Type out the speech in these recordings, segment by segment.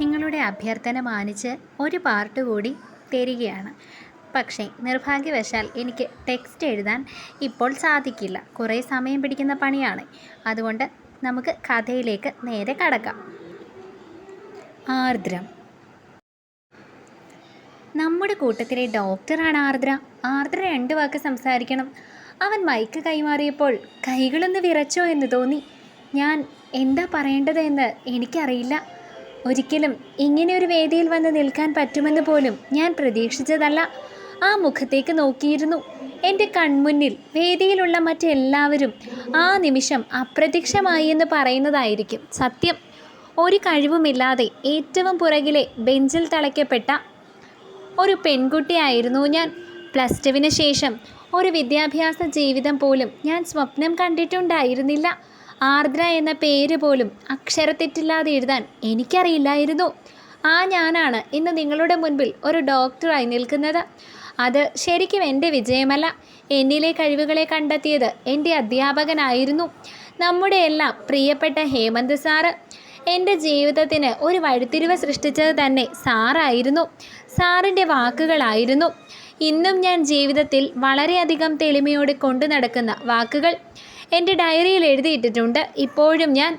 നിങ്ങളുടെ അഭ്യർത്ഥന മാനിച്ച് ഒരു പാർട്ട് കൂടി തരികയാണ്. പക്ഷേ നിർഭാഗ്യവശാൽ എനിക്ക് ടെക്സ്റ്റ് എഴുതാൻ ഇപ്പോൾ സാധിക്കില്ല. കുറേ സമയം പിടിക്കുന്ന പണിയാണ്. അതുകൊണ്ട് നമുക്ക് കഥയിലേക്ക് നേരെ കടക്കാം. ആർദ്രം. നമ്മുടെ കൂട്ടത്തിലെ ഡോക്ടറാണ് ആർദ്ര. ആർദ്ര രണ്ട് വാക്ക് സംസാരിക്കണം. അവൻ മൈക്ക് കൈമാറിയപ്പോൾ കൈകളൊന്ന് വിറച്ചോ എന്ന് തോന്നി. ഞാൻ എന്താ പറയേണ്ടതെന്ന് എനിക്കറിയില്ല. ഒരിക്കലും ഇങ്ങനെ ഒരു വേദിയിൽ വന്ന് നിൽക്കാൻ പറ്റുമെന്ന് പോലും ഞാൻ പ്രതീക്ഷിച്ചതല്ല. ആ മുഖത്തേക്ക് നോക്കിയിരുന്നു. എന്റെ കൺമുന്നിൽ വേദിയിലുള്ള മറ്റെല്ലാവരും ആ നിമിഷം അപ്രത്യക്ഷമായി എന്ന് പറയുന്നതായിരിക്കും സത്യം. ഒരു കഴിവുമില്ലാതെ ഏറ്റവും പുറകിലെ ബെഞ്ചിൽ തളയ്ക്കപ്പെട്ട ഒരു പെൺകുട്ടിയായിരുന്നു ഞാൻ. പ്ലസ് ടുവിന് ശേഷം ഒരു വിദ്യാഭ്യാസ ജീവിതം പോലും ഞാൻ സ്വപ്നം കണ്ടിട്ടുണ്ടായിരുന്നില്ല. ആർദ്ര എന്ന പേര് പോലും അക്ഷരത്തെറ്റില്ലാതെ എഴുതാൻ എനിക്കറിയില്ലായിരുന്നു. ആ ഞാനാണ് ഇന്ന് നിങ്ങളുടെ മുൻപിൽ ഒരു ഡോക്ടറായി നിൽക്കുന്നത്. അത് ശരിക്കും എന്റെ വിജയമല്ല. എന്നിലെ കഴിവുകളെ കണ്ടെത്തിയത് എന്റെ അധ്യാപകനായിരുന്നു. നമ്മുടെ എല്ലാം പ്രിയപ്പെട്ട ഹേമന്ത് സാറ്. എന്റെ ജീവിതത്തിന് ഒരു വഴിത്തിരിവ് സൃഷ്ടിച്ചത് തന്നെ സാറായിരുന്നു. സാറിന്റെ വാക്കുകളായിരുന്നു. ഇന്നും ഞാൻ ജീവിതത്തിൽ വളരെയധികം തെളിമയോടെ കൊണ്ടു നടക്കുന്ന വാക്കുകൾ. എന്റെ ഡയറിയിൽ എഴുതിയിട്ടിട്ടുണ്ട്. ഇപ്പോഴും ഞാൻ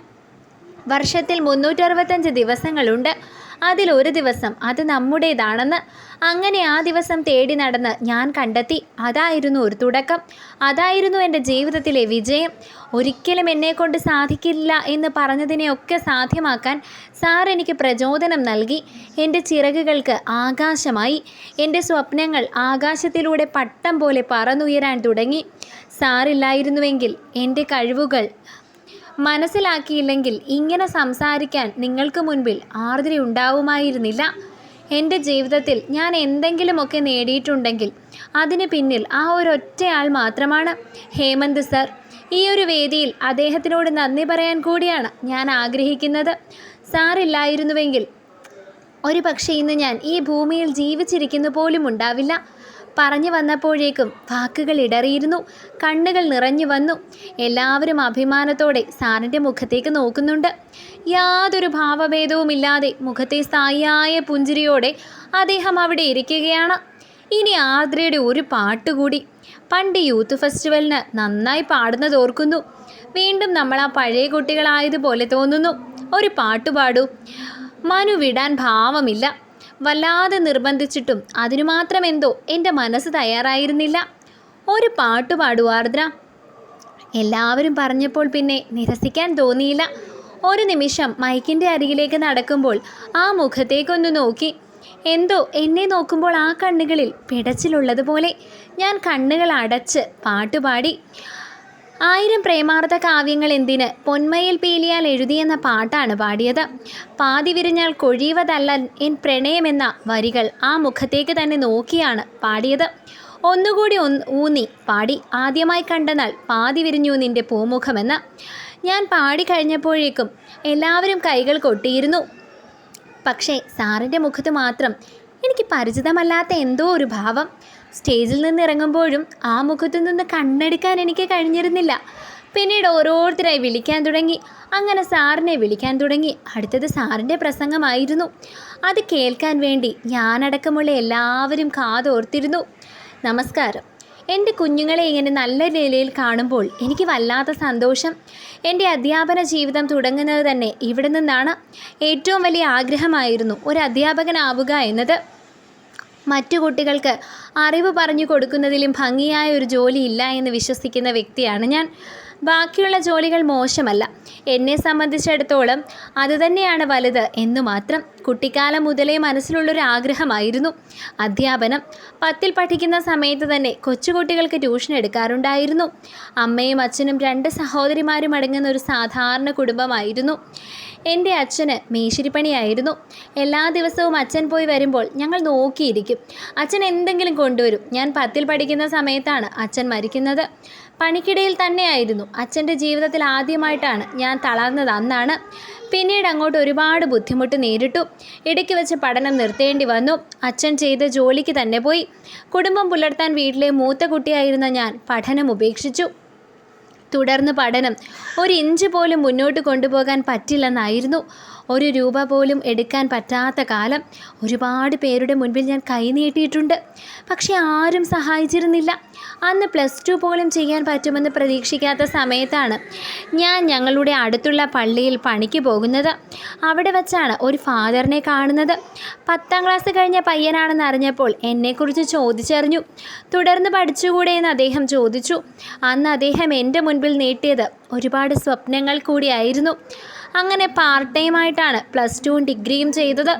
വർഷത്തിൽ മുന്നൂറ്ററുപത്തഞ്ച് ദിവസങ്ങളുണ്ട്. അതിലൊരു ദിവസം അത് നമ്മുടേതാണെന്ന് അങ്ങനെ ആ ദിവസം തേടി നടന്ന് ഞാൻ കണ്ടെത്തി. അതായിരുന്നു ഒരു തുടക്കം. അതായിരുന്നു എന്റെ ജീവിതത്തിലെ വിജയം. ഒരിക്കലും എന്നെക്കൊണ്ട് സാധിക്കില്ല എന്ന് പറഞ്ഞതിനെയൊക്കെ സാധ്യമാക്കാൻ സാർ എനിക്ക് പ്രചോദനം നൽകി. എന്റെ ചിറകുകൾക്ക് ആകാശമായി. എന്റെ സ്വപ്നങ്ങൾ ആകാശത്തിലൂടെ പട്ടം പോലെ പറന്നുയരാൻ തുടങ്ങി. സാറില്ലായിരുന്നുവെങ്കിൽ എന്റെ കഴിവുകൾ മനസ്സിലാക്കിയില്ലെങ്കിൽ ഇങ്ങനെ സംസാരിക്കാൻ നിങ്ങൾക്ക് മുൻപിൽ ആർദ്രി ഉണ്ടാവുമായിരുന്നില്ല. എന്റെ ജീവിതത്തിൽ ഞാൻ എന്തെങ്കിലുമൊക്കെ നേടിയിട്ടുണ്ടെങ്കിൽ അതിന് പിന്നിൽ ആ ഒരൊറ്റയാൾ മാത്രമാണ്. ഹേമന്ത് സർ ഈ ഒരു വേദിയിൽ അദ്ദേഹത്തിനോട് നന്ദി പറയാൻ കൂടിയാണ് ഞാൻ ആഗ്രഹിക്കുന്നത്. സാറില്ലായിരുന്നുവെങ്കിൽ ഒരു പക്ഷേ ഇന്ന് ഞാൻ ഈ ഭൂമിയിൽ ജീവിച്ചിരിക്കുന്നു പോലും ഉണ്ടാവില്ല. പറഞ്ഞു വന്നപ്പോഴേക്കും വാക്കുകൾ ഇടറിയിരുന്നു. കണ്ണുകൾ നിറഞ്ഞു വന്നു. എല്ലാവരും അഭിമാനത്തോടെ സാറിന്റെ മുഖത്തേക്ക് നോക്കുന്നുണ്ട്. യാതൊരു ഭാവഭേദവുമില്ലാതെ മുഖത്തെ സ്ഥായിയായ പുഞ്ചിരിയോടെ അദ്ദേഹം അവിടെ ഇരിക്കുകയാണ്. ഇനി ആദ്രയുടെ ഒരു പാട്ട് കൂടി പണ്ട് യൂത്ത് ഫെസ്റ്റിവലിന് നന്നായി പാടുന്നത് ഓർക്കുന്നു. വീണ്ടും നമ്മൾ ആ പഴയ കുട്ടികളായതുപോലെ തോന്നുന്നു. ഒരു പാട്ട് പാടൂ. മനു വിടാൻ ഭാവമില്ല. വല്ലാതെ നിർബന്ധിച്ചിട്ടും അതിനു മാത്രം എന്തോ എന്റെ മനസ്സ് തയ്യാറായിരുന്നില്ല. ഒരു പാട്ട് പാടൂ ആർദ്ര? എല്ലാവരും പറഞ്ഞപ്പോൾ പിന്നെ നിരസിക്കാൻ തോന്നിയില്ല. ഒരു നിമിഷം മൈക്കിന്റെ അരികിലേക്ക് നടക്കുമ്പോൾ ആ മുഖത്തേക്കൊന്ന് നോക്കി. എന്തോ എന്നെ നോക്കുമ്പോൾ ആ കണ്ണുകളിൽ പിടച്ചിലുള്ളതുപോലെ ഞാൻ കണ്ണുകൾ അടച്ച് പാട്ടുപാടി. ആയിരം പ്രേമാർത്ഥ കാവ്യങ്ങൾ എന്തിന് പൊന്മയിൽ പീലിയാൽ എഴുതിയെന്ന പാട്ടാണ് പാടിയത്. പാതി വിരിഞ്ഞാൽ കൊഴിയുവതല്ല എൻ പ്രണയമെന്ന വരികൾ ആ മുഖത്തേക്ക് തന്നെ നോക്കിയാണ് പാടിയത്. ഒന്നുകൂടി ഒന്ന് ഊന്നി പാടി ആദ്യമായി കണ്ടെന്നാൽ പാതി വിരിഞ്ഞു നിന്റെ പൂമുഖമെന്ന്. ഞാൻ പാടി കഴിഞ്ഞപ്പോഴേക്കും എല്ലാവരും കൈകൾ കൊട്ടിയിരുന്നു. പക്ഷേ സാറിന്റെ മുഖത്ത് മാത്രം എനിക്ക് പരിചിതമല്ലാത്ത എന്തോ ഒരു ഭാവം. സ്റ്റേജിൽ നിന്ന് ഇറങ്ങുമ്പോഴും ആ മുഖത്തു നിന്ന് കണ്ണെടുക്കാൻ എനിക്ക് കഴിഞ്ഞിരുന്നില്ല. പിന്നീട് ഓരോരുത്തരായി വിളിക്കാൻ തുടങ്ങി. അങ്ങനെ സാറിനെ വിളിക്കാൻ തുടങ്ങി. അടുത്തത് സാറിന്റെ പ്രസംഗമായിരുന്നു. അത് കേൾക്കാൻ വേണ്ടി ഞാനടക്കമുള്ള എല്ലാവരും കാതോർത്തിരുന്നു. നമസ്കാരം. എന്റെ കുഞ്ഞുങ്ങളെ ഇങ്ങനെ നല്ല നിലയിൽ കാണുമ്പോൾ എനിക്ക് വല്ലാത്ത സന്തോഷം. എന്റെ അധ്യാപന ജീവിതം തുടങ്ങുന്നത് തന്നെ ഇവിടെ നിന്നാണ്. ഏറ്റവും വലിയ ആഗ്രഹമായിരുന്നു ഒരു അധ്യാപകനാവുക എന്നത്. മറ്റു കുട്ടികൾക്ക് അറിവ് പറഞ്ഞു കൊടുക്കുന്നതിലും ഭംഗിയായ ഒരു ജോലി ഇല്ല എന്ന് വിശ്വസിക്കുന്ന വ്യക്തിയാണ് ഞാൻ. ബാക്കിയുള്ള ജോലികൾ മോശമല്ല. എന്നെ സംബന്ധിച്ചിടത്തോളം അതുതന്നെയാണ് വലുത് എന്നു മാത്രം കുട്ടിക്കാലം മുതലേ മനസ്സിലുള്ളൊരു ആഗ്രഹമായിരുന്നു. അധ്യാപനം പത്തിൽ പഠിക്കുന്ന സമയത്ത് തന്നെ കൊച്ചുകുട്ടികൾക്ക് ട്യൂഷൻ എടുക്കാറുണ്ടായിരുന്നു. അമ്മയും അച്ഛനും രണ്ട് സഹോദരിമാരും അടങ്ങുന്ന ഒരു സാധാരണ കുടുംബമായിരുന്നു. എന്റെ അച്ഛന് മേശിരിപ്പണിയായിരുന്നു. എല്ലാ ദിവസവും അച്ഛൻ പോയി വരുമ്പോൾ ഞങ്ങൾ നോക്കിയിരിക്കും. അച്ഛൻ എന്തെങ്കിലും കൊണ്ടുവരും. ഞാൻ പത്തിൽ പഠിക്കുന്ന സമയത്താണ് അച്ഛൻ മരിക്കുന്നത്. പണിക്കിടയിൽ തന്നെയായിരുന്നു. അച്ഛന്റെ ജീവിതത്തിൽ ആദ്യമായിട്ടാണ് ഞാൻ തളർന്നത് അന്നാണ്. പിന്നീട് അങ്ങോട്ട് ഒരുപാട് ബുദ്ധിമുട്ട് നേരിട്ടു. ഇടയ്ക്ക് വെച്ച് പഠനം നിർത്തേണ്ടി വന്നു. അച്ഛൻ ചെയ്ത ജോലിക്ക് തന്നെ പോയി. കുടുംബം പുലർത്താൻ വീട്ടിലെ മൂത്ത കുട്ടിയായിരുന്ന ഞാൻ പഠനം ഉപേക്ഷിച്ചു. തുടർന്ന് പഠനം. ഒരു ഇഞ്ച് പോലും മുന്നോട്ട് കൊണ്ടുപോകാൻ പറ്റില്ലെന്നായിരുന്നു ഒരു രൂപ പോലും എടുക്കാൻ പറ്റാത്ത കാലം. ഒരുപാട് പേരുടെ മുൻപിൽ ഞാൻ കൈനീട്ടിയിട്ടുണ്ട് പക്ഷെ ആരും സഹായിച്ചിരുന്നില്ല. അന്ന് പ്ലസ് ടു പോലും ചെയ്യാൻ പറ്റുമെന്ന് പ്രതീക്ഷിക്കാത്ത സമയത്താണ് ഞാൻ ഞങ്ങളുടെ അടുത്തുള്ള പള്ളിയിൽ പണിക്ക് പോകുന്നത്. അവിടെ വച്ചാണ് ഒരു ഫാദറിനെ കാണുന്നത്. പത്താം ക്ലാസ് കഴിഞ്ഞ പയ്യനാണെന്ന് അറിഞ്ഞപ്പോൾ എന്നെക്കുറിച്ച് ചോദിച്ചറിഞ്ഞു. തുടർന്ന് പഠിച്ചുകൂടെ എന്ന് അദ്ദേഹം ചോദിച്ചു. അന്ന് അദ്ദേഹം എന്റെ മുൻപിൽ നീട്ടിയത് ഒരുപാട് സ്വപ്നങ്ങൾ കൂടിയായിരുന്നു. അങ്ങനെ പാർട്ട് ടൈം ആയിട്ടാണ് പ്ലസ് ടുവും ഡിഗ്രിയും ചെയ്തത്.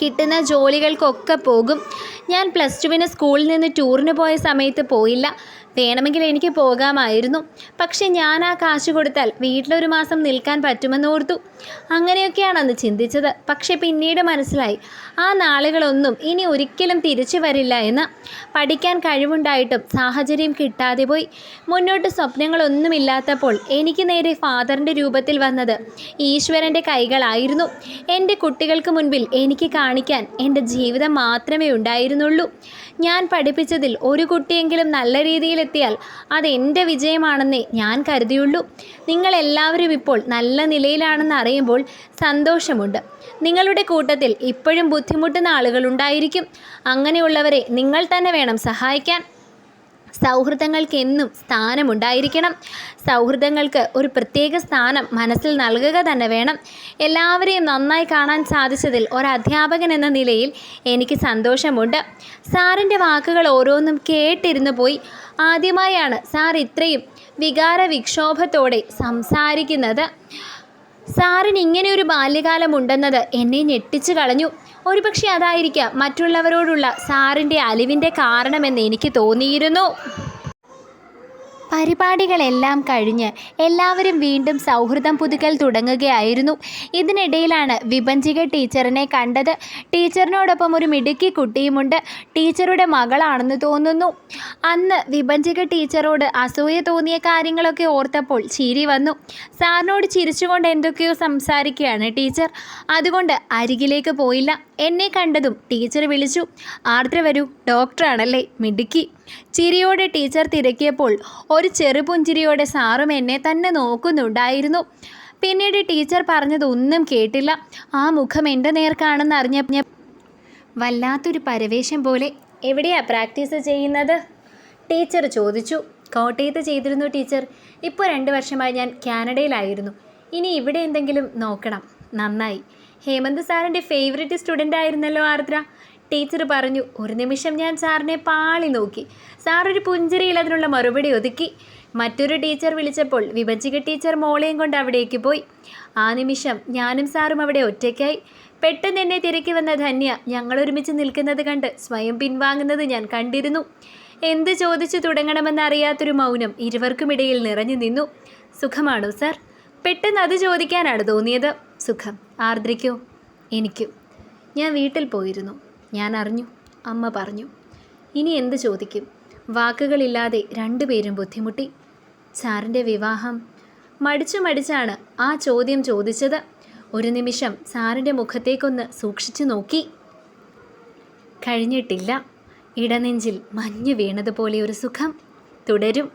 കിട്ടുന്ന ജോലികൾക്കൊക്കെ പോകും. ഞാൻ പ്ലസ് ടുവിന് സ്കൂളിൽ നിന്ന് ടൂറിന് പോയ സമയത്ത് പോയില്ല. വേണമെങ്കിൽ എനിക്ക് പോകാമായിരുന്നു. പക്ഷെ ഞാൻ ആ കാശ് കൊടുത്താൽ വീട്ടിലൊരു മാസം നിൽക്കാൻ പറ്റുമെന്നോർത്തു അങ്ങനെയൊക്കെയാണ് അന്ന് ചിന്തിച്ചത്. പക്ഷെ പിന്നീട് മനസ്സിലായി ആ നാളുകളൊന്നും ഇനി ഒരിക്കലും തിരിച്ചു വരില്ല എന്ന്. പഠിക്കാൻ കഴിവുണ്ടായിട്ടും സാഹചര്യം കിട്ടാതെ പോയി. മുന്നോട്ട് സ്വപ്നങ്ങളൊന്നുമില്ലാത്തപ്പോൾ എനിക്ക് നേരെ ഫാദറിന്റെ രൂപത്തിൽ വന്നത് ഈശ്വരന്റെ കൈകളായിരുന്നു. എന്റെ കുട്ടികൾക്ക് മുൻപിൽ എനിക്ക് കാണിക്കാൻ എന്റെ ജീവിതം മാത്രമേ ഉണ്ടായിരുന്നുള്ളൂ. ഞാൻ പഠിപ്പിച്ചതിൽ ഒരു കുട്ടിയെങ്കിലും നല്ല രീതിയിലെത്തിയാൽ അത് എന്റെ വിജയമാണെന്നേ ഞാൻ കരുതിയുള്ളൂ. നിങ്ങളെല്ലാവരും ഇപ്പോൾ നല്ല നിലയിലാണെന്ന് അറിയുമ്പോൾ സന്തോഷമുണ്ട്. നിങ്ങളുടെ കൂട്ടത്തിൽ ഇപ്പോഴും ബുദ്ധിമുട്ടുന്ന ആളുകളുണ്ടായിരിക്കും അങ്ങനെയുള്ളവരെ നിങ്ങൾ തന്നെ വേണം സഹായിക്കാൻ. സൗഹൃദങ്ങൾക്ക് എന്നും സ്ഥാനമുണ്ടായിരിക്കണം. സൗഹൃദങ്ങൾക്ക് ഒരു പ്രത്യേക സ്ഥാനം മനസ്സിൽ നൽകുക തന്നെ വേണം. എല്ലാവരെയും നന്നായി കാണാൻ സാധിച്ചതിൽ ഒരധ്യാപകൻ എന്ന നിലയിൽ എനിക്ക് സന്തോഷമുണ്ട്. സാറിന്റെ വാക്കുകൾ ഓരോന്നും കേട്ടിരുന്നു പോയി. ആദ്യമായാണ് സാർ ഇത്രയും വികാര വിക്ഷോഭത്തോടെ സംസാരിക്കുന്നത്. സാറിന് ഇങ്ങനെ ഒരു ബാല്യകാലം ഉണ്ടെന്നത് എന്നെ ഞെട്ടിച്ചു കളഞ്ഞു. ഒരുപക്ഷെ അതായിരിക്കാം മറ്റുള്ളവരോടുള്ള സാറിന്റെ അലിവിന്റെ കാരണമെന്ന് എനിക്ക് തോന്നിയിരുന്നു. പരിപാടികളെല്ലാം കഴിഞ്ഞ് എല്ലാവരും വീണ്ടും സൗഹൃദം പുതുക്കൽ തുടങ്ങുകയായിരുന്നു. ഇതിനിടയിലാണ് വിഭജിക ടീച്ചറിനെ കണ്ടത്. ടീച്ചറിനോടൊപ്പം ഒരു മിടുക്കി കുട്ടിയുമുണ്ട്. ടീച്ചറുടെ മകളാണെന്ന് തോന്നുന്നു. അന്ന് വിഭജിക ടീച്ചറോട് അസൂയ തോന്നിയ കാര്യങ്ങളൊക്കെ ഓർത്തപ്പോൾ ചിരി വന്നു. സാറിനോട് ചിരിച്ചുകൊണ്ട് എന്തൊക്കെയോ സംസാരിക്കുകയാണ് ടീച്ചർ. അതുകൊണ്ട് അരികിലേക്ക് പോയില്ല. എന്നെ കണ്ടതും ടീച്ചർ വിളിച്ചു. ആർദ്ര വരൂ ഡോക്ടറാണല്ലേ മിടുക്കി. ചിരിയോടെ ടീച്ചർ തിരക്കിയപ്പോൾ ഒരു ചെറുപുഞ്ചിരിയോടെ സാറും എന്നെ തന്നെ നോക്കുന്നുണ്ടായിരുന്നു. പിന്നീട് ടീച്ചർ പറഞ്ഞതൊന്നും കേട്ടില്ല. ആ മുഖം എന്റെ നേർക്കാണെന്ന് അറിഞ്ഞ വല്ലാത്തൊരു പരവേശം പോലെ എവിടെയാ പ്രാക്ടീസ് ചെയ്യുന്നത്? ടീച്ചർ ചോദിച്ചു. കോട്ടയത്ത് ചെയ്തിരുന്നു ടീച്ചർ ഇപ്പോൾ രണ്ട് വർഷമായി ഞാൻ കാനഡയിലായിരുന്നു. ഇനി ഇവിടെ എന്തെങ്കിലും നോക്കണം. നന്നായി. ഹേമന്ത് സാറിന്റെ ഫേവറേറ്റ് സ്റ്റുഡന്റ് ആയിരുന്നല്ലോ ആർദ്ര. ടീച്ചർ പറഞ്ഞു ഒരു നിമിഷം ഞാൻ സാറിനെ പാളി നോക്കി. സാറൊരു പുഞ്ചിരിയിൽ അതിനുള്ള മറുപടി ഒതുക്കി. മറ്റൊരു ടീച്ചർ വിളിച്ചപ്പോൾ വിഭജിക ടീച്ചർ മോളെയും കൊണ്ട് അവിടേക്ക് പോയി. ആ നിമിഷം ഞാനും സാറും അവിടെ ഒറ്റയ്ക്കായി. പെട്ടെന്ന് എന്നെ തിരക്കി വന്ന ധന്യ ഞങ്ങൾ ഒരുമിച്ച് നിൽക്കുന്നത് കണ്ട് സ്വയം പിൻവാങ്ങുന്നത് ഞാൻ കണ്ടിരുന്നു. എന്ത് ചോദിച്ചു തുടങ്ങണമെന്നറിയാത്തൊരു മൗനം ഇരുവർക്കുമിടയിൽ നിറഞ്ഞു നിന്നു. സുഖമാണോ സാർ? പെട്ടെന്ന് അത് ചോദിക്കാനാണ് തോന്നിയത്. സുഖം. ആർദ്രയ്ക്കോ? എനിക്കും. ഞാൻ വീട്ടിൽ പോയിരുന്നു. ഞാൻ അറിഞ്ഞു. അമ്മ പറഞ്ഞു. ഇനി എന്ത് ചോദിക്കും? വാക്കുകളില്ലാതെ രണ്ടുപേരും ബുദ്ധിമുട്ടി. സാറിന്റെ വിവാഹം. മടിച്ചു മടിച്ചാണ് ആ ചോദ്യം ചോദിച്ചത്. ഒരു നിമിഷം സാറിന്റെ മുഖത്തേക്കൊന്ന് സൂക്ഷിച്ചു നോക്കി. കഴിഞ്ഞിട്ടില്ല. ഇടനെഞ്ചിൽ മഞ്ഞ് വീണതുപോലെ ഒരു സുഖം തുടരും.